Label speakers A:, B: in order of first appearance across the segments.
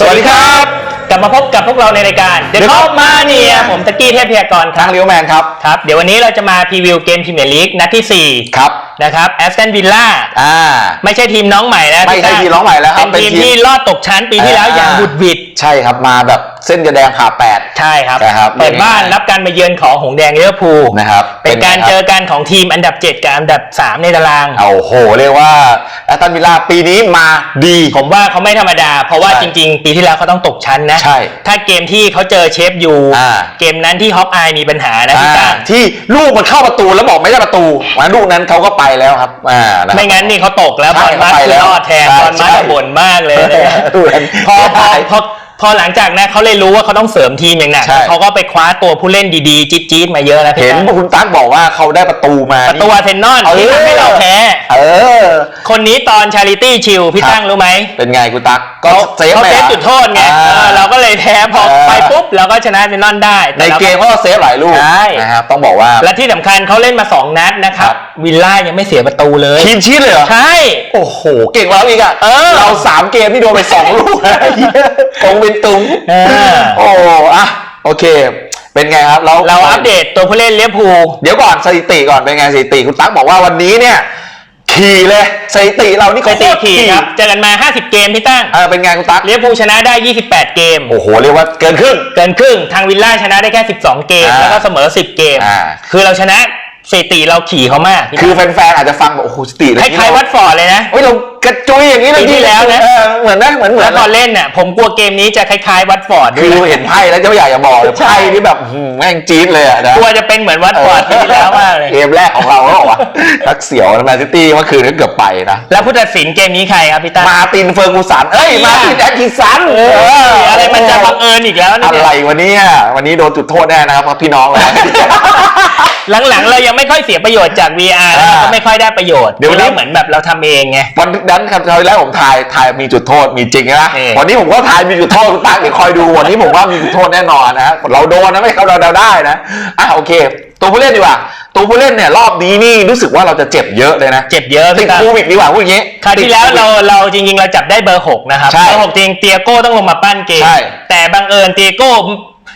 A: สวัสดีครับ
B: กลับมาพบกับพวกเราในรายการ The
A: The
B: Top
A: Top
B: Mania
A: Mania
B: ผมตะกี้เทพพยากรค
A: ทา
B: รับ
A: งเลี้ยวแมนครับ
B: ครับ เดี๋ยววันนี้เราจะมาพรีวิวเกมพรีเมียร์ลีกนัดที่4
A: ครับ
B: นะครับแอสตันวิลล่า
A: อ่า
B: ไม่ใช่ทีมน้องใหม่นะ
A: ไม่ใช่
B: พี่
A: ทีมน้องใหม่แล้วครับ
B: เป็นทีม
A: เป็นทีม
B: ที่รอดตกชั้นปีที่แล้ว
A: อ่า
B: อย่างบุดหวิด
A: ใช่ครับ มาแบบเส้นจะแดงขาแปด
B: ใช่ครับ
A: นะครับ
B: เปิดบ้านรับการมาเยือนของหงส์แดงลิเวอร์พูล
A: นะครับ
B: เป็นการ
A: ไงคบ
B: เจอกันของทีมอันดับ 7 กับอันดับ 3 ในตาราง
A: โอ้โห เรียกว่าแอตตันวิลล่าปีนี้มาดี
B: ผมว่าเขาไม่ธรรมดา เพราะว่า
A: ใช่
B: จริง ๆ ปีที่แล้วเขาต้องตกชั้นนะ
A: ใช่
B: ถ้าเกมที่เขาเจอเชฟยู
A: อ่า
B: เกมนั้นที่ฮอกอายมีปัญหานะพี่
A: อ่า
B: ตา
A: ที่ลูกมันเข้าประตูแล้วบอกไม่ได้ประตูวันลูกนั้นเขาก็ไปแล้วครับอ่าะครับ
B: ไม่งั้นนี่เขาตกแล้ว
A: ใช่
B: บอลมา
A: เขาไป
B: คือ
A: แล้ว
B: รอดแทน
A: ใช่
B: บอลมา
A: ใช่
B: บ่นมากเลยนะ
A: ดูกัน
B: พอพอ
A: ใช่
B: พอ พอหลังจากนั้นเขาเลยรู้ว่าเขาต้องเสริมทีมอย่างหนัก
A: ใช่
B: เขาก็ไปคว้าตัวผู้เล่นดีๆ จี๊ดๆมาเยอะนะพี่
A: เห็น
B: ตา
A: คุณตั๊กบอกว่าเขาได้ประตูมา
B: ประตูอาร์เซนอล
A: เออ
B: ที่ทำให้เราแพ้
A: เออ
B: คนนี้ตอนชาริตี้ชิลพี่
A: ครับ
B: ตั้งรู้ไหม
A: เป็นไงคุณตั๊กก็เซฟ
B: เขา
A: ไหม
B: เซฟ
A: อะ
B: จุดโทษไง
A: อ่
B: เออเราก็เลยแพ้พอ
A: เออ
B: ไปปุ๊บเราก็ชนะอาร์เซนอลได้
A: ใน
B: แต่รา
A: เกมเขาก็เซฟหลายลูก
B: ใช่
A: นะครับต้องบอกว่า
B: และที่สำคัญเขาเล่นมา 2 นัดนะครับ
A: ครับ
B: วิลล่ายังไม่เสียประตูเลย
A: ทีมชีตเลยเหรอ
B: ใช่
A: โอ้โห เก่งกว่าเราอีกอะ
B: เออ
A: เราสามเกมที่โดนไปสองลูก คงเป็นตุง
B: เออ
A: โอ้อะโอเค เป็นไงครับเรา
B: เราอัปเดตตัวผู้เล่นเลี้ยภูล
A: เดี๋ยวก่อนสถิติก่อนเป็นไงสถิติคุณตั๊กบอกว่าวันนี้เนี่ย ขี่เลยสถิติเรานี่
B: สถิติ
A: ตร
B: ขี่ครับเจอกันมา 50 เกมพี่ตั้ง
A: เออเป็นไงคุณตั๊ก
B: เลี้ยภูลชนะได้ 28 เกม
A: โอ้โหเรียกว่าเกินครึ่ง
B: เกินครึ่งทางวิลล่าชนะได้แค่ 12 เกม
A: อ่า
B: แล้วก็เสมอ 10 เกม
A: อ่า
B: คือเราชนะสถิติเราขี่เขามากพี่
A: คือ
B: ตั้ง
A: แฟนๆอาจจะฟังบอกโอ้โหสถิติ
B: คล้ายๆวัดฟอร์ดเลยนะ
A: เฮ้ยเรากระจุยอย่างนี้เลย
B: ปีที่แล้วนะ
A: เออเหมือนนะเหมือนเหมือ
B: แล้
A: น
B: วพอ
A: นะ
B: เล่นน่ะผมกลัวเกมนี้จะคล้ายๆวัดฟอร์ดด้
A: คื
B: วย
A: อ
B: นะ
A: เห็นไพ่แล้วจะไม่อยากจะบอกเลย
B: ใช่
A: ไพ่นี่แบบหืมแม่งจี๊ดเลยอะนะ
B: กลัวจะเป็นเหมือนวัดฟอร์ดปีที่แล้วมากเลย
A: เกมแรกของเราแล้วเหรอวะทักเสียวนะแมนซิตี้เมื่อคืนก็เกือบไปนะ
B: แล้วผู้ตัดสินเกมนี้ใครครับพี่ตั้ง
A: มาร์ตินเฟอร์กูสัน เอ้ย มาร์ตินแอคกินสัน
B: เอออะไรมันจะบังเอิญอีกแล้วนะ
A: อะ
B: เนี่ย
A: ไรวันนี้วันนี้โดนจุดโทษแน่นะครับเพราะพี่น้องเลย
B: หลังๆ เรายังไม่ค่อยเสียประโยชน์จาก VR
A: อ่า
B: แล้วก็ไม่ค่อยได้ประโยชน์
A: เดี๋ยว
B: เรา
A: นี้
B: เหมือนแบบเราทำเองไง
A: วันนั้นครับคราวที่แล้วผมทายทายมีจุดโทษมีจริงนะ
B: เออ
A: วันนี้ผมก็ทายมีจุดโทษคุณตั๊กเดี๋ยวคอยดูวันนี้ผมว่ามีจุดโทษแน่นอนนะเราโดนนะไม่เขาเราเดาได้นะอะโอเค ตัวผู้เล่นดีกว่า ตัวผู้เล่นเนี่ยรอบนี้นี่รู้สึกว่าเราจะเจ็บเยอะเลยนะ
B: เจ็บเยอะ
A: ติด
B: พี่ตั้ง
A: โควิดดีกว่าพูดอย่างนี้
B: คราวที่แล้ว
A: ติดโค
B: เรา
A: วิด
B: เราจริง ๆ เราจับได้เบอร์6นะครับ
A: ใช่
B: เบอร์หกจริงเตียโก้ต้องลงมาปั้นเกม
A: ใช่
B: แต่บังเอิญเตียโก้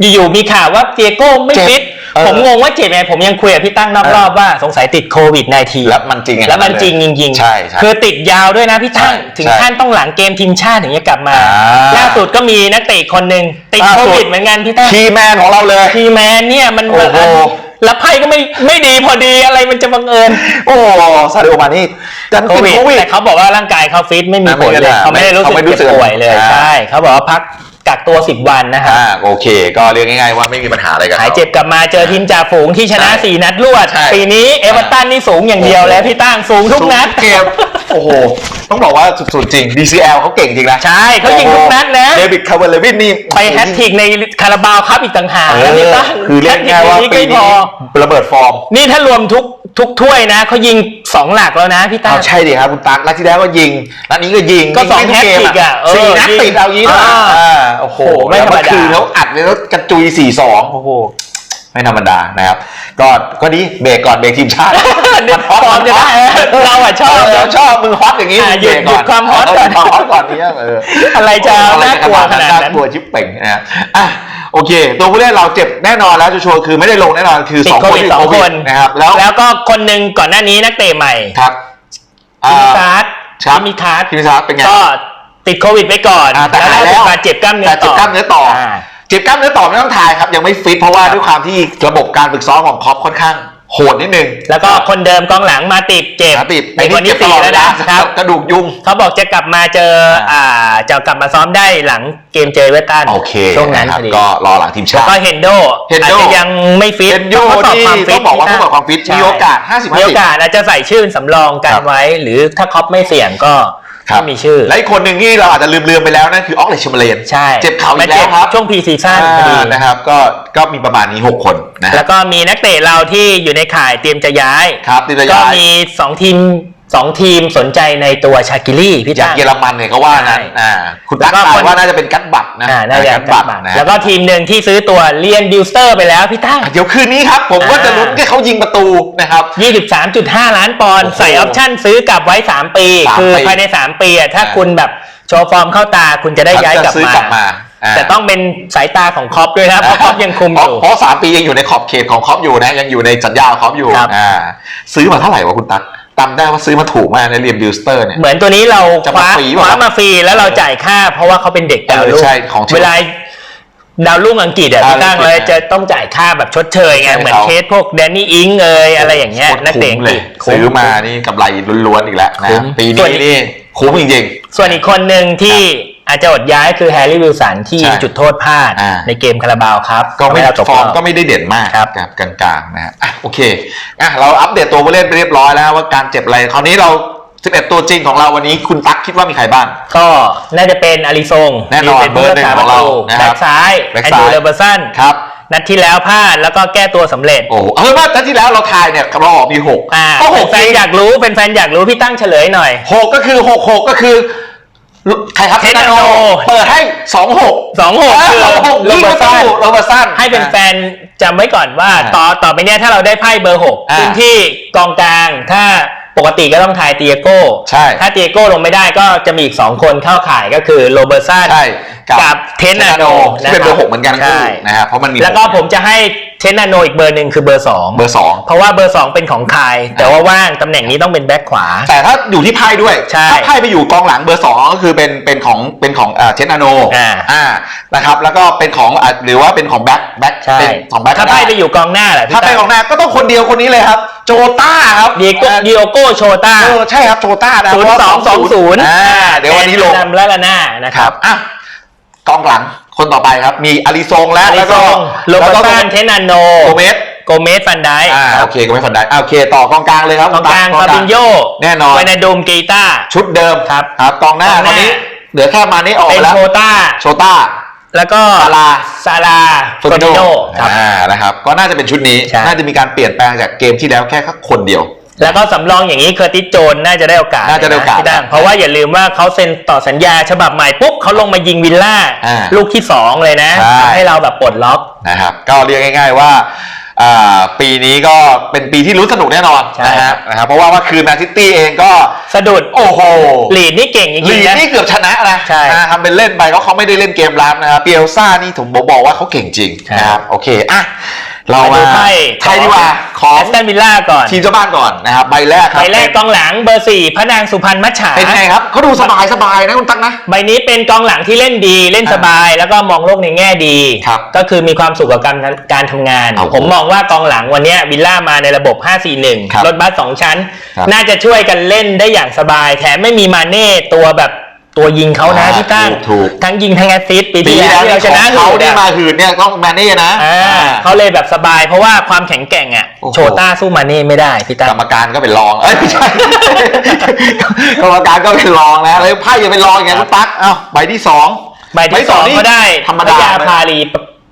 B: อยู่ๆมีข่าวว่าเตียโก้ไม่
A: เจ็บ
B: ฟิต
A: เออ
B: ผมงงว่าเจ็บไงผมยังคุยกับพี่ตั้งนอกรอบว่าสงสัยติดโควิด -19
A: แล้วมันจริงไง
B: แล้วมันจริงจริงๆ
A: ใช่ใช่
B: คือติดยาวด้วยนะพี่ตั้ง
A: ใช่
B: ถึง
A: ใช่
B: ขั้นต้องหลังเกมทีมชาติถึงจะกลับมา
A: อ่า
B: ล่าสุดก็มีนักเตะอีกคนหนึ่งติด
A: ล่า
B: โค
A: สุด
B: วิดเหมือนกันพี่ตั้ง
A: คีย์แมนของเราเลย
B: ทีแมนเนี่ยมัน
A: โอ้โห
B: แล้วไพ่ก็ไม่ไม่ดีพอดีอะไรมันจะบังเอิญ
A: โอ้ซาดิโอมานี่ดัน
B: โค
A: ติด
B: วิด
A: โควิด
B: แต่เขาบอกว่าร่างกายเขาฟิตไม่มีผลเลย
A: อ่า
B: เขาไม่ได้รู้สึก
A: เขาไม่รู้
B: เจ็บ
A: สึก
B: ป่วยเลย
A: อ่า
B: ใช่เขาบอกว่าพัก กักตัว 10 วันนะครับ
A: อ่าโอเค ก็เรียกง่ายๆว่าไม่มีปัญหาอะไรกัน
B: หายเจ็บกลับมาเจอทีมจ่าฝูงที่ชนะ
A: ใช่
B: 4 นัดรวด
A: ใช่
B: ปีนี้เอเวอร์ตันนี่สูงอย่างเดียวแล้วพี่ตั้งสูงทุกนัด
A: เกมโอ้โห ต้องบอกว่าสุดๆจริง DCL เขาเก่งจริงนะ
B: ใช่เขายิงทุกนัดนะ
A: เดวิดคาร์เวลเลวินนี่
B: ไปแฮตทริกในคาราบาวครับอีกต่างหาก
A: เอ
B: นะ
A: อ
B: พี่ตั้ง
A: คือเรียกง่ายๆว่า
B: แฮตท
A: ปี
B: ริกไม่พ
A: นี้
B: อ
A: ระเบิดฟอร์ม
B: นี่ถ้ารวมทุก ทุกถ้วยนะเขายิง2หลักแล้วนะพี่ตั้
A: เอา
B: ง
A: ใช่ดิครับคุณตั๊กนัดที่แล้วก็ยิงนัดนี้ก็ยิง
B: ก็สอง
A: ยิทุเม
B: แฮตทริกอะเออ
A: สี่นัด
B: ยิง
A: ติดเอางี้นะ
B: อ่า
A: อ่าโอ้โห
B: ไม่
A: แล้ว
B: ธรรม
A: เมื่อ
B: ดา
A: คืนเขาอัดเลยแล้วกระจุยสี่สองโอ้โหไม่ธรรมดานะครับก็ก็ดีเบรกก่อนเบรกทีมชาติ
B: เนี่ยฟอร์มจะได้เราอะชอบ
A: เราชอบมึงฮอตอย่างนี้
B: อะหยุด
A: เบรก
B: หยุดความฮอตก่อน
A: เความฮอตก่อนเนี่ยเออ
B: อะไรจะ
A: อะไร
B: น่ากลัวขนาดนั้น
A: น่ากลัวชิบเป่งนะฮะอะ โอเค ตัวผู้เล่นเราเจ็บแน่นอนแล้วชัวร์ๆคือไม่ได้ลงแน่นอนคือ
B: ติ
A: ส
B: ด
A: อง
B: โค
A: คน
B: วิด
A: ที่
B: สอง
A: โค
B: ค
A: วิด
B: น
A: นะครับแล้ว
B: แล้วก็คนหนึ่งก่อนหน้านี้นักเตะใหม่
A: ครับ
B: ทีม
A: อ่า
B: คาร์ด
A: ครับ
B: ทีมคาร์ด
A: ทีมชาร์ดเป็นไง
B: ก็ติดโควิดไปก่อน
A: อ่าแต่หาย
B: ล่
A: แล้ว
B: สุดมาเจ็บกล้ามเนื้อ
A: แต่เจ็บกล้ามเนื้อต่ออา เจ็บกล้ามเนื้อต่อไม่ต้องทายครับ ยังไม่ฟิตเพราะว่าด้วยความที่ระบบการฝึกซ้อมของคอปค่อนข้าง โหดนิดนึง
B: แล้วก็คนเดิมกองหลังมาติดเจ็บ
A: ขาติด
B: ในคนที่
A: เจ็บต
B: สี่
A: ลอด
B: แล้ว
A: เวลา
B: นะครับ
A: กระดูกยุ่ง
B: เขาบอกจะกลับมาเจออ่าจะกลับมาซ้อมได้หลังเกมเจอเวสตัน
A: โอเค
B: ช่วงนั้น
A: นะค
B: พ
A: รับ
B: อดี
A: ก็รอหลังทีมชาติ
B: ก็เฮนโด
A: เฮนโด
B: อาจจะยังไม่ฟิต
A: เฮนโด
B: ต้องทดสอบ
A: นี่
B: ความฟิต
A: ต้องบอกว่า
B: พี่
A: ทดสอบความฟิต
B: ใช่
A: มีโอกาส50
B: มีโอกาสอาจจะใส่ชื่อสำรองกั
A: คนรับ
B: ไว้ หรือถ้าคอปไม่เสี่ยงก็
A: ครับ
B: ไม่มีชื่อ
A: และอีกคนหนึ่งที่เราอาจจะลืมๆไปแล้วนั่นคือออกเลชเมเลน
B: ใช่
A: เจ็บเข่าอี
B: มาก
A: แล้ว
B: เจ็บ
A: ครับ
B: ช่วงพีซีซั่นพอดี
A: อ่านะครับ ก็ก็มีประมาณนี้ 6 คนนะฮะ
B: แล้วก็มีนักเตะเราที่อยู่ในข่ายเตรียมจะย้าย
A: ครับตีระ
B: ก็
A: ยาย
B: มี 2 ทีม สองทีมสนใจในตัวชากิลี่พี่
A: จาก
B: ตั้ง
A: เยอรมันเนี่ยก็ว่านั้น
B: ใช่
A: อ่าคุณตั๊ก
B: แล้วก็
A: ทาย
B: คน
A: ว่าน่าจะเป็นกัตบัตรนะ
B: อ่าน่าจะ
A: กัต
B: กลั
A: บั
B: บ
A: ตร
B: มา
A: นะ
B: แล้วก็ทีมหนึ่งที่ซื้อตัวเลียนดิวสเตอร์ไปแล้วพี่ตั้ง
A: เดี๋ยวคืนนี้ครับ ผมก็
B: อ่า
A: จะลุ้นให้เขายิงประตูนะครับ
B: 23.5 ล้านปอนด์
A: โอ้โห
B: ใส่ออปชั่นซื้อกลับไว้ 3 ปี
A: สาม
B: คือ
A: ปี
B: ภายใน 3 ปีอะถ้า
A: อ่า
B: คุณแบบโชว์ฟอร์มเข้าตาคุณจะได้ย้ายกลับ
A: จะซื้อ
B: มา ก
A: ลับมาา
B: แต่ต้องเป็นสายตาของคอปด้วยนะเพราะคอปยังคุมอยู่
A: เพราะเพราะสามปียังอยู่ในขอบเขตของคอปอยู่นะยังอยู่ในสัญญาของคอปอยู่
B: ครับ
A: อ่าซื้อมาเท่าไหร่วะคุณตั๊ก จำได้ว่าซื้อมาถูกมากในเรียนบิลสเตอร์เนี่ย
B: เหมือนตัวนี้เรา
A: จะ
B: ค
A: มา
B: ว้า
A: ฟรี
B: คว้า
A: ป่ะ
B: มาฟรีแล้วเราจ่ายค่า เพราะว่าเขาเป็นเด็กดาวรุ่ง
A: เออใช่ของที่
B: เวลาดาวรุ่งอังกฤษอะ
A: ดาวรุ่ง
B: พี่ตั้ง
A: อังกฤษ
B: เลยจะต้องจ่ายค่าแบบชดเชยไง
A: ใช่
B: เหมือน
A: เขา
B: เคสพวกแดนนี่อิงเอยอะไรอย่างเงี้ย
A: โคตร
B: นักเตะอั
A: คุ้
B: ง
A: ม
B: ก
A: เล
B: ฤ
A: ย
B: ษ
A: ซื้อมานี่กำไรล้วนๆอีกแล้วนะ
B: คุ้ม
A: ปี
B: ส่วน
A: นี้นี่คุ้มจริง
B: ส่วนอีกคนหนึ่งที่อาจจะอดย้ายคือแฮร์รี่วิลสันที่
A: ใช่
B: จุดโทษพลาด
A: อ่า
B: ในเกมคาราบาวครับ
A: ๆ ก็ไม่
B: ทำให้เราตก
A: ฟอร์ม
B: บ
A: ก็ไม่ได้เด่นมาก
B: ครับ
A: กลางๆนะฮะอะ โอเคอะเราอัปเดตตัวผู้เล่นไปเรียบร้อยแล้วว่าการเจ็บอะไรคราวนี้เรา11ตัวจริงของเราวันนี้คุณตั๊กคิดว่ามีใครบ้าง
B: ก็น่าจะเป็นอาริซง
A: แน่นอน
B: ที่ป็ผู้รักษา
A: เบ
B: ป
A: อร์หนึ่งของเรา
B: ระตู
A: นะครับ
B: แบ็กซ้าย
A: แบ็ค
B: แอน
A: ซ้าย
B: ดูเลเบอร์สัน
A: ครับ
B: นัดที่แล้วพลาดแล้วก็แก้ตัวสำเร็จ
A: โอ้โหเออว่าท่านที่แล้วเราทายเนี่ยเราออกมีหก
B: อ่า
A: ก็หก
B: แฟนๆอยากรู้เป็นแฟนๆอยากรู้พี่ตั้งเฉลยหน่อย
A: หกก็คือหกหกก็คือ ใครครับ
B: เทนโน
A: เปิดให้สองหก
B: สองหกคือ
A: สองหก
B: โร
A: ยิง
B: เบอ
A: ประ
B: ร์สั
A: ตู
B: น
A: โรเบอร์สัน
B: ให้เป็นแฟนจำไว้ก่อนว่า
A: อ่า
B: ต่อต่อไปเนี้ยถ้าเราได้ไพ่เบอร์หก
A: อ่า
B: ซึ่งที่กองกลางถ้าปกติก็ต้องทายเตียโก้
A: ใช่
B: ถ้าเตียโก้ลงไม่ได้ก็จะมีอีกสองคนเข้าข่ายก็คือโรเบอร์สัน
A: ใช่
B: กับเทนนาโน
A: ที่เป็นเบอร์หกเหมือนกันทั้งคู่
B: ใช่
A: นะครับเพราะมันมี
B: แล้วก็
A: ห
B: ผมจะให้เทนนาโนอีกเบอร์หนึ่งคือเบอร์สอง
A: เบอร์สอง
B: เพราะว่าเบอร์สองเป็นของคาย แต่ว่าว่างตำแหน่งนี้ต้องเป็นแบ็คขวา
A: แต่ถ้าอยู่ที่ไพ่ด้วย
B: ใช่
A: ถ้าไพ่ไปอยู่กองหลังเบอร์สองก็คือเป็นเป็นของเป็นของเอ่อเทนนาโน
B: อ่า
A: อ่านะครับแล้วก็เป็นของอะหรือว่าเป็นของแบ็คแบ็ค
B: ใช่
A: เป็นของแบ็ค
B: ถ้า
A: ก็
B: ไพ่
A: ได้
B: ไปอยู่กองหน้าแหละพี่
A: ถ้าไป
B: ตั้ง
A: กองหน้าก็ต้องคนเดียวคนนี้เลยครับโจต้าครับ
B: ดีโก้ดิโอโก้โชต้า
A: เออใช่ครับโจต้านะ
B: ศูนย์สองสองศูนย์
A: อ่าเดี๋ยววันนี้ลง
B: นำและละหน้านะค
A: ค
B: รั
A: รับบอะ กองหลังคนต่อไปครับ มีอาริซงและ
B: อาริ
A: แล้ว
B: ซ
A: ก็
B: งโรเบอ
A: แล้ว
B: ร์
A: ก็
B: ตันเทนนาโน
A: โกเมส
B: โกเมสฟันได
A: อ่าโอเคก็ไม่ฟันได้อ่าโอเค ต่อกองกลางเลยครับ
B: กองกลาง
A: ตั๊
B: ฟาบินโย
A: แน่นอน
B: เวนาดูมเกต้า
A: ชุดเดิม
B: ครับ
A: ครับกองหน้าก
B: องห
A: ตอ
B: น้า
A: นนี้เหลือแค่มานี่ออก
B: เป็
A: ไป
B: น
A: แล้ว
B: โชต้า
A: โชต้า
B: แล้วก็
A: ซาลา
B: ซาลาฟาบินโยครับ
A: อ่านะครับ ก็น่าจะเป็นชุดนี้
B: ใช่
A: น่าจะมีการเปลี่ยนแปลงจากเกมที่แล้วแค่คนเดียว
B: แล้วก็สำรองอย่างนี้เคอร์ติสโจนน่าจะได้โอกาส
A: น่าจะได้โอกาส
B: พี่ตั้งเพราะว่าอย่าลืมว่าเขาเซ็นต่อสัญญาฉบับใหม่ปุ๊บเขาลงมายิงวิลล่า
A: อ่า
B: ลูกที่สองเลยนะ
A: ใช่
B: ทำให้เราแบบปลดล็อก
A: นะครับก็เรียกง่าย ๆว่าอ่าปีนี้ก็เป็นปีที่รู้นสนุกแน่นอน
B: ใช่
A: นะฮะนะครับเพราะว่าเมื่อคืนแมนซิตี้เองก็
B: สะดุด
A: โอ้โห
B: ลีดนี่เก่งจ
A: ลี
B: ริง
A: ด
B: ๆนะ
A: นี่เกือบชนะนะ
B: ใช่
A: อ่าทำเป็นเล่นไปก็เขาไม่ได้เล่นเกมรับนะครับเปียลซ่านี่ผมบอกว่าเขาเก่งจริง
B: ครับ
A: นะครับโอเคอะ เรา
B: มา
A: มา
B: ดูไพ่
A: ไทยดีกว่าขอ
B: แองสตันวิลล่าก่อน
A: ทีมเจ้าบ้านก่อนนะครับใบแรกครับ
B: ใบแรกกองหลังเบอร์สี่พระนางสุพรรณมัจฉา
A: เป็นไงครับเขาดูสบายสบายๆนะคุณตั๊กนะ
B: ใบนี้เป็นกองหลังที่เล่นดีเล่นสบาย แล้วก็มองโลกในแง่ดี
A: ครับ
B: ก็คือมีความสุขกับการการทำงาน
A: เอา
B: ผมมองว่ากองหลังวันเนี้ยวิลล่ามาในระบบ
A: ครับ
B: 5-4-1 รถบัสสองชั้น
A: ครับ
B: น่าจะช่วยกันเล่นได้อย่างสบาย แถมไม่มีมาเน่ตัวแบบ ตัวยิงเขานะ
A: อ่า
B: พี่ตั้ง
A: ถูกถูก
B: ทั้งยิงทั้งแอสซิสต์ปี
A: ปี
B: ที่
A: ที่
B: แล้
A: แล้วว
B: ที่
A: นี่
B: เราช
A: ของ
B: นะ
A: เขา
B: หื
A: นี่
B: อะ
A: มาหืดเนี่ยต้องแมนนี่นะ
B: อ่า
A: อ่า
B: เขาเลยแบบสบายเพราะว่าความแข็งแกร่งอะ
A: โอ้โห
B: โชต้าสู้มาเน่ไม่ได้พี่ตั้ง
A: กรรมการก็เป็นรอง เอ้ยไม่ใช่ กรรมการก็เป็นรองนะแล้วไพ่ยังเป็นรองอย่างเงี้ยคุณตั๊กเอ้าใบที่สอง
B: ใบที่สอง
A: นี่
B: ก็ได้
A: ธรรม
B: พ
A: ดา
B: ยาพาลี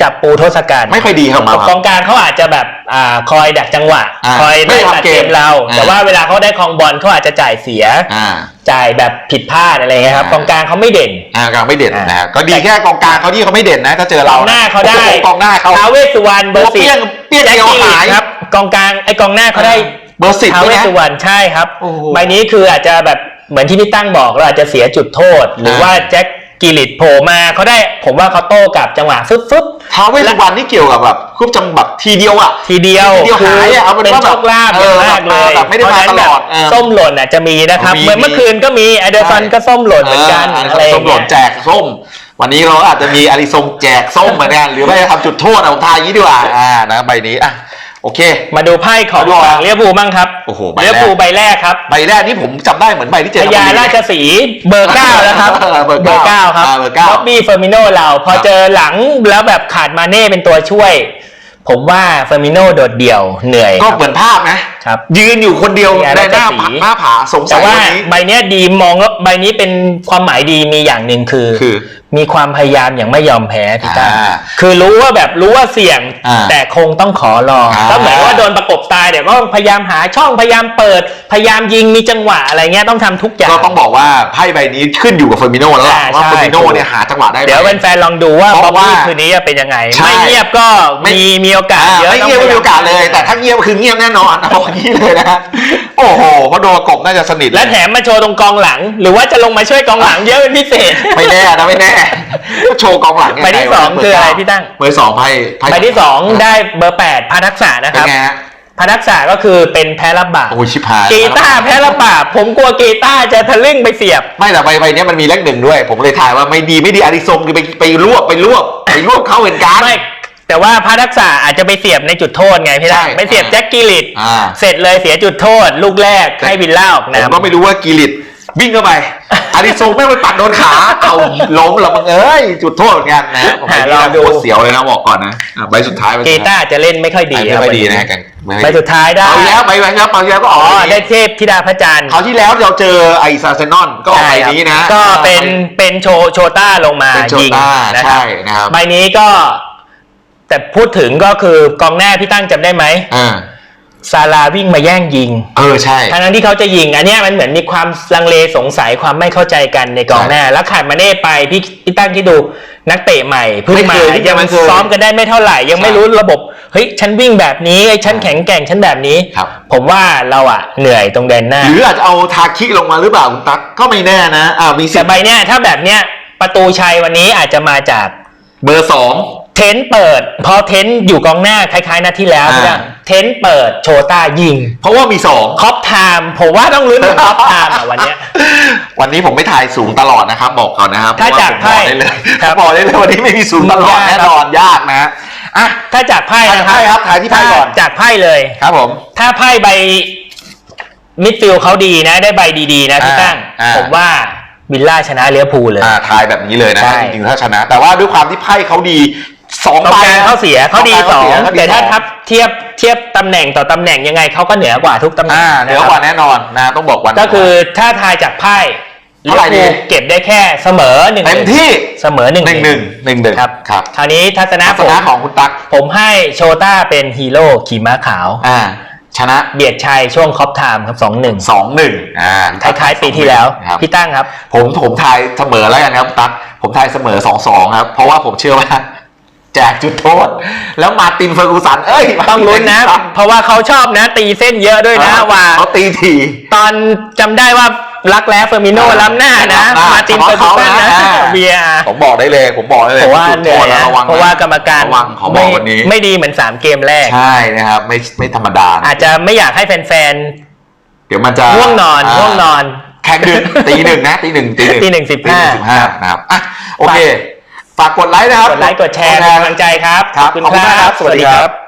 B: จับปูทศกัณฐ์
A: ไม่ค่อยดีครับมาครับ
B: กองกลางเขาอาจจะแบบอ่าคอยดักจังหวะ
A: อ่า
B: คอย
A: ไม่
B: ไล่
A: ทำ
B: ตัด
A: เก
B: เก
A: ม
B: มเรา
A: อ่า
B: แต่ว่าเวลาเขาได้ครองบอลเขาอาจจะจ่ายเสีย
A: อ่า
B: จ่ายแบบผิดพลาดอะไรเงี้ยครับ
A: อ่า ก
B: องกลางเขาไม่เด่น
A: อ่ากลางไม่เด่น
B: อ่า
A: นะครับก็ดีแค่กองกลางเขาที่เขาไม่เด่นนะถ้าเจอกเรา
B: องหน้าเขาได้
A: โอ้โกองหน้าเขา
B: ท้าวเวสสุวรรณเบอร์สิบ
A: เปี้ยงเปี้ยง
B: แจ็ค
A: เดียว
B: กี้
A: หาย
B: ครับกองกลางไอ้กองหน้าเขาได้
A: เบอร์สิบ
B: ท้าว
A: ด้
B: เว
A: วย
B: ส
A: นะ
B: สุวรรณใช่ครับ
A: โอ้โห
B: ใบนี้คืออาจจะแบบเหมือนที่พี่ตั้งบอกเราอาจจะเสียจุดโทษ หรือ
A: อ่า
B: ว่าแจ็ค กิลิตโผล่มาเขาได้ผมว่าเขาโต้กลับจังหวะฟึบฟึบ
A: ท้าวเวสสุวรรณนี่เกี่ยวกับแบบคุบจังแบบทีเดียวอะ
B: ทีเดียว
A: ทีเดียวหายอะเอาเป็น
B: เป็น
A: ว่า
B: โช
A: แบบ
B: คลาภ
A: เอ
B: อย่าง
A: อ
B: มากเลย
A: แบบไม่ได้มาตลอด
B: เพระฉะนั้นแบบ
A: เออ
B: ส้มหล่นอาจจะมีนะครับ
A: มี
B: เหมือนเมื่อคืนก็มีอเดอร์สัน
A: ใช่
B: ก็ส้มหล่นเหมือนกัน
A: เออ
B: อะไรอ
A: ส้
B: ย่ามง
A: หล่
B: เงี้
A: น
B: ย
A: แจกส้ม วันนี้เราอาจจะมีอาริซงแจกส้มเหมือนกันหรือไม่จะทำจุดโทษเอาทายอย่างนี้ดีกว่าอ่านะใบนี้อะ โอเค
B: มาดูไพ่ของ
A: มาดู
B: ฝั่ง
A: อะ
B: เลียบูลบ้างครับ
A: โอ้โหใบแรก
B: เลียบูลใบแรกครับ
A: ใบแรกนี่ผมจำได้เหมือนใบที่เจ
B: พ
A: อกับ
B: ญา
A: บุรี
B: ราชสีห์เบอร์เก้าแล้วครับ
A: เบอร์เก้า
B: ครับ
A: อ่าเบอร์เก้า
B: บ๊อบบี้เฟอร์มิโนเราพอ
A: ครับ
B: เจอหลังแล้วแบบขาดมาเน่เป็นตัวช่วย ผมว่าเฟอร์มิโนโดดเดี่ยวเหนื่อย
A: ก็
B: ครับ
A: เหมือนภาพนะ
B: ครับ
A: ยืนอยู่คนเดียว
B: มีอะไร
A: ในหน้า
B: ราชสี
A: ผาหน้าผาสงสั
B: แต่
A: ย
B: ว่า
A: วันนี้
B: ใบเนี้ยดีมองแล้วใบนี้เป็นความหมายดีมีอย่างหนึ่งคือ
A: คือ
B: มีความพยายามอย่างไม่ยอมแพ้พี่ตั้ม
A: อ่า
B: คือรู้ว่าแบบรู้ว่าเสี่ยง
A: อ่า
B: แต่คงต้องขอรออาก็เหมือนว่าโดนประกบตายเดี๋ยวก็พยายามหาช่องพยายามเปิด พยายามยิงมีจังหวะอะไรเงี้ยต้องทำทุกอย่าง
A: ก็ต้องบอกว่าไพ่ใบนี้ขึ้นอยู่กับเฟอร์มิโน่แล้วล่ะ
B: อ่า
A: ว่า
B: ใช่
A: เฟอร์มิโน่เนี่ยหาจังหวะได้ไหม
B: เดี๋ยวแฟนๆลองดูว่า
A: เพ
B: บ๊อบ
A: ราะว่า
B: บี้คืนนี้จะเป็นยังไง
A: ใช่
B: ไม่เงียบก็
A: ไม่
B: มีมีโอกาส
A: อ่า
B: เยอะ
A: ไม่เงียบ
B: ต้
A: ไม่
B: ง
A: มีโอกาสเลย แต่ถ้าเงียบคือเงียบแน่นอนเอาอย่างนี้เลยนะฮะโอ้โหเพราะโดนประกบน่าจะสนิท
B: และแถมมาโชว์ตรงกองหลัง หรือว่าจะลงมาช่วยกองหลังเยอะเป็นพิเศษ
A: ไม่แน่นะไม่แน่ก็โชว์กองหลังไง
B: ใบที่สองคืออะไรพี่ตั้ง
A: เบอร์สองไพ่ไพ่
B: ใบที่สองได้เบอร์แปดพาทักษะนะ
A: เป็
B: คนรับ
A: ไงฮะ
B: พาทักษะก็คือเป็นแพ้รับบาป
A: โอ้ยชิบหาย
B: กีตาร์แพ้รับบาปผมกลัวกีตาร์จะทะลึ่งไปเสียบ
A: ไม่แต่ใบใบเนี้ยมันมีเลขหนึ่งด้วย ผมเลยทายว่าไม่ดีไม่ดีอาริซงคือไปไปรวบไปรวบไปรวบเข้าเหมือนกัน
B: ไม่ แต่ว่าพาทักษะอาจจะไปเสียบในจุดโทษไงพี่ตั้ง
A: ใช่
B: ไปเสียบ
A: อ่า
B: แจ็คกิลิต
A: อ่า
B: เสร็จเลยเสียจุดโทษ ลูกแรกให้วิลล่าออก
A: ผม
B: นำ
A: ก็ไม่รู้ว่ากีริตวิ่งเข้าไป อาริซงแม่งไปปัดโดนขาเอาล้มแล้วมึงเอ้ยจุดโทษเหมือนกันนะผม
B: หา
A: ใบ
B: ลอง
A: นี้
B: ดู
A: โคตรเสียวเลยนะบอกก่อนนะอะใบสุดท้ายใบสุด
B: กี
A: ท้าย
B: ตาร์จะเล่นไม่ค่อยดี
A: ไม่ค่อยดีนะกันไม่ค่อย
B: ใบสุดท้ายได้
A: เอาแล้วใบใบแล้วเอาแล้วก็อ
B: อ๋
A: อก
B: อ
A: ใบ
B: ได้
A: นี้
B: เทพธิดาพระจันทร์
A: คราวที่แล้วเราเจอไอซาเซนอนก็ออกใบนี้นะ
B: ก็เป็นเป็นโชโชต้าลงมา
A: เป็นโช
B: ยิง
A: ต้า
B: นะค
A: ใช่
B: รับ
A: นะครับ
B: ใบนี้ก็ แต่พูดถึงก็คือกองหน้าพี่ตั้งจำได้ไหม
A: อ่า
B: ซาลาวิ่งมาแย่งยิง
A: เออใช่
B: ทั้งนั้นที่เขาจะยิง อันเนี้ยมันเหมือนมีความลังเลสงสัยความไม่เข้าใจกันในกองหน้า แล้วขาดมาเน่ไปพี่พี่ตั้งที่ดูนักเตะใหม่เพิ่ง
A: ไม่
B: มา
A: เคย
B: ยัง
A: ไม่เคย
B: ซ้อมกันได้ไม่เท่าไหร่ ยังไม่
A: ใช่
B: รู้ระบบเฮ้ยฉันวิ่งแบบนี้เอ้ยฉัน
A: ใช่
B: แข็งแกร่งฉันแบบนี้
A: ครับ
B: ผมว่าเราอะเหนื่อยตรงแดนหน้า
A: หรืออาจจะเอาทาคิลงมาหรือเปล่าคุณตั๊กก็ไม่แน่นะอ่ามีสิ
B: แต่
A: ทธิ์
B: ใบเนี้ยถ้าแบบเนี้ยประตูชัยวันนี้อาจจะมาจาก
A: เบอร์สอง
B: เทนต์เปิด พอเทนต์อยู่กองหน้าคล้ายๆนัดที่แล้ว
A: อ่า
B: พี่ตั้งเทนต์เปิดโชต้ายิง
A: เพราะว่ามีสอง
B: คอปไทม์ผมว่าต้องลุ้นคอปไทม์อะวันเนี้ย
A: วันนี้ผมไม่ทายสูงตลอดนะครับ บอกก่อนนะครับ
B: ถ้าจาก
A: เพระว่ผมบอกได้เลย
B: ไพ่ครับ
A: บอกได้เลยวันนี้ไม่มีสูงตลอด
B: ยากครับ
A: แน่นอนยากนะอะ
B: ถ้าจากไพ่นะค
A: ถ่ายไพ่ครั
B: รั
A: บบถ่ายที่ไพ่ก่อน
B: ถ้าจากไพ่เลย
A: ครับผม
B: ถ้าไพ่ใบมิดฟิลด์เขาดีนะ ได้ใบดีๆนะพี่
A: อ่า
B: ตั้ง
A: อ่า
B: ผมว่าวิลล่าชนะเลี้ยวภูลเลย
A: อ่าทายแบบนี้เลยนะ
B: ใช่
A: จริงๆถ้าชนะ แต่ว่าด้วยความที่ไพ่เขาดี สอง
B: ต้อง
A: ใบ
B: การ
A: นะ
B: เขาเสียเขาดี
A: ต้
B: สอง
A: กรเขเสีย
B: แต่ถ้า
A: เขดีสอง
B: ทับเทียบเทียบตำแหน่งต่อตำแหน่งยังไงเขาก็เหนือกว่าทุกตำแหน่ง
A: อ่าเหนือกว่าแน่นอนนะต้องบอกวัน
B: ก็คือถ้าทายจากไพ่
A: เท่าไหร่ดี
B: ลิวอร์พูลเก็บได้แค่เสมอหนึ่ง
A: เต็มที่
B: เสมอหนึ่ง
A: หนึ่งหนึ่งหนึ่งหนึ่ง
B: ครับ
A: ครับ
B: คราวนี้ทัศนะ
A: ทัศ
B: ผม
A: นะของคุณตั๊ก
B: ผมให้โชต้าเป็นฮีโร่ขี่ม้าขาว
A: อ่า ชนะ
B: เบียดชัยช่วงคอปไทม์ครับสองหนึ่ง
A: สองหนึ่งอ่า
B: คล้ายๆปีที่แล้ว
A: ครับ
B: พี่ตั้งครับ
A: ผมผมทายเสมอแล้วกันครับตั๊กผมทายเสมอสองสองครับ เพราะว่าผมเชื่อว่า แจกจุดโทษ แล้วมาร์ตินเฟอร์กูสัน เอ้ย
B: ต้องลุ้นนะ เพราะว่าเขาชอบนะ ตีเส้นเยอะด้วยนะว่า
A: เขาตีที
B: ตอนจำได้ว่ารักแร้เฟอร์มิโน่
A: อ่า
B: ล้ำหน้านะ
A: ล้ำหน้า
B: มาร์ติน
A: เฉ
B: เฟอ
A: พาะ
B: ร์กูสัน
A: เขา
B: นะ
A: นะอ่า
B: เบียร์
A: ผมบอกได้เลยผมบอกได้เลย
B: เพราะว่า
A: จุด
B: เห
A: โท
B: นื่อย
A: ษแล้ว
B: นะ
A: ระวังน
B: เพราะว่ากรรมการ
A: ระวังขอบอกวันนี้
B: ไม่ไม่ดีเหมือน 3 เกมแรก
A: ใช่นะครับไม่ไม่ธรรมดา
B: อาจจะไม่อยากให้แฟน
A: เดี๋ยวมันจะ
B: ๆง่วงนอนง่วงนอน
A: แข่งดึกตีหนึ่งนะตีหนึ่งตีหนึ่ง
B: ตีหนึ่งสิบห้า
A: ตีนึ่งสิบห้านะครับอะโอเค ฝากกดไลค์นะครับ
B: กดไลค์กดแชร์เป็นกำลังใจครับ
A: ครับขอบคุณมากครับ สวัสดีครับ
B: สวัสดีครับ